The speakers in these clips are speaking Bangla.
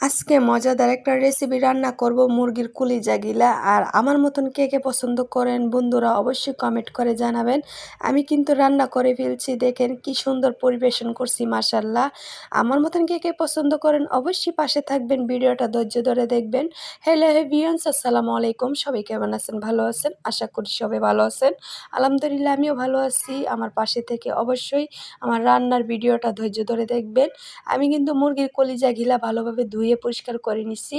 আজকে মজাদার একটা রেসিপি রান্না করব মুরগির কুলিজা গিলা। আর আমার মতন কে কে পছন্দ করেন বন্ধুরা অবশ্যই কমেন্ট করে জানাবেন। আমি কিন্তু রান্না করে ফেলছি, দেখেন কি সুন্দর পরিবেশন করছি মাসাল্লাহ আমার মতন কে কে পছন্দ করেন অবশ্যই পাশে থাকবেন, ভিডিওটা ধৈর্য ধরে দেখবেন। হ্যালো হে হেভিয়ান্স আসসালামু আলাইকুম। সবাই কেমন আছেন? ভালো আছেন? আশা করি সবাই ভালো আছেন। আলহামদুলিল্লাহ, আমিও ভালো আছি। আমার পাশে থেকে অবশ্যই আমার রান্নার ভিডিওটা ধৈর্য ধরে দেখবেন। আমি কিন্তু মুরগির কলিজা ঘিলা ভালোভাবে ধুয়ে ধুয়ে পরিষ্কার করে নিছি।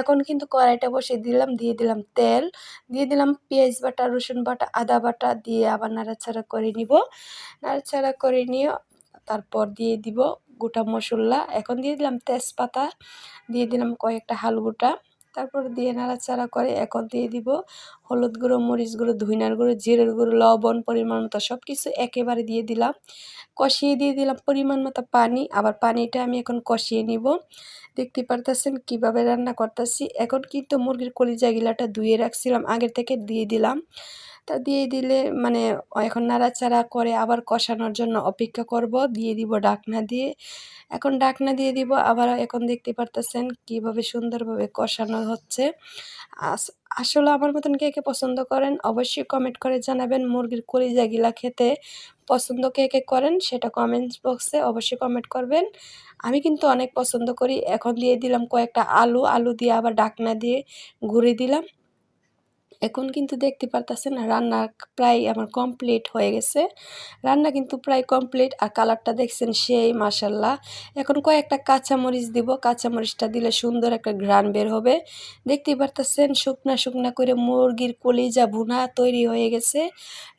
এখন কিন্তু কড়াইটা বসে দিলাম, দিয়ে দিলাম তেল, দিয়ে দিলাম পেঁয়াজ বাটা, রসুন বাটা, আদা বাটা দিয়ে আবার নাড়াচাড়া করে নিব। নাড়াচাড়া করে নিয়ে তারপর দিয়ে দিব গোটা মশলা। এখন দিয়ে দিলাম তেজপাতা, দিয়ে দিলাম কয়েকটা হালগুটা তারপর দিয়ে নাড়াচাড়া করে এখন দিয়ে দিব হলুদ গুঁড়ো, মরিচ গুঁড়ো, ধুইনার গুঁড়ো, জিরের গুঁড়ো, লবণ, পরিমাণ মতো সব কিছু একেবারে দিয়ে দিলাম। কষিয়ে দিয়ে দিলাম পরিমাণ মতো পানি, আবার পানিটা আমি এখন কষিয়ে নিব। দেখতে পারতেছেন কীভাবে রান্না করতেছি। এখন কিন্তু মুরগির কলিজা গিলাটা ধুয়ে রাখছিলাম, আগের থেকে দিয়ে দিলাম। তা দিয়ে দিলে মানে এখন নাড়াচাড়া করে আবার কষানোর জন্য অপেক্ষা করব। দিয়ে দিব ডাকনা দিয়ে। এখন ডাকনা দিয়ে দিব। আবার এখন দেখতে পারতেছেন কীভাবে সুন্দরভাবে কষানো হচ্ছে। আসলে আমার মতন কে কে পছন্দ করেন অবশ্যই কমেন্ট করে জানাবেন। মুরগির কলিজা গিলা খেতে পছন্দ কে কে করেন সেটা কমেন্টস বক্সে অবশ্যই কমেন্ট করবেন। আমি কিন্তু অনেক পছন্দ করি। এখন দিয়ে দিলাম কয়েকটা আলু। আলু দিয়ে আবার ডাকনা দিয়ে ঘুরে দিলাম। এখন কিন্তু দেখতে পারতেছেন রান্না প্রায় আমার কমপ্লিট হয়ে গেছে। রান্না কিন্তু প্রায় কমপ্লিট আর কালারটা দেখছেন সেই মাসাল্লাহ এখন কয়েকটা কাঁচামরিচ দিব, কাঁচামরিচটা দিলে সুন্দর একটা ঘ্রাণ বের হবে। দেখতে পারতেছেন শুকনা শুকনা করে মুরগির কলিজা ভুনা তৈরি হয়ে গেছে।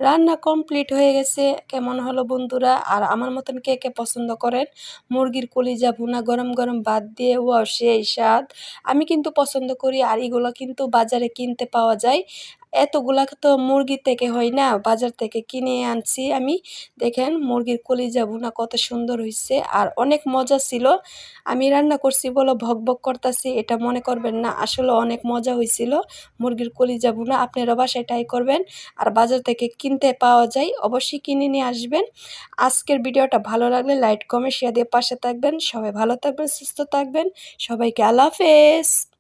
রান্না কমপ্লিট হয়ে গেছে, কেমন হলো বন্ধুরা? আর আমার মতন কে কে পছন্দ করেন? মুরগির কলিজা ভুনা গরম গরম বাদ দিয়ে ও সেই স্বাদ। আমি কিন্তু পছন্দ করি আর এগুলো কিন্তু বাজারে কিনতে পাওয়া যায়। এতগুলা তো মুরগি থেকে হয় না, বাজার থেকে কিনে আনছি আমি। দেখেন মুরগির কলিজা ভুনা কত সুন্দর হয়েছে আর অনেক মজা ছিল। আমি রান্না করছি বলো ভক ভক করতেছি, এটা মনে করবেন না, আসলে অনেক মজা হয়েছিল মুরগির কলিজা ভুনা আপনারা বাসায় ট্রাই করবেন আর বাজার থেকে কিনতে পাওয়া যায়, অবশ্যই কিনে নিয়ে আসবেন। আজকের ভিডিওটা ভালো লাগলে লাইট কমে শেয়ার দিয়ে পাশে থাকবেন। সবাই ভালো থাকবেন, সুস্থ থাকবেন। সবাইকে আল্লাহ হাফেজ।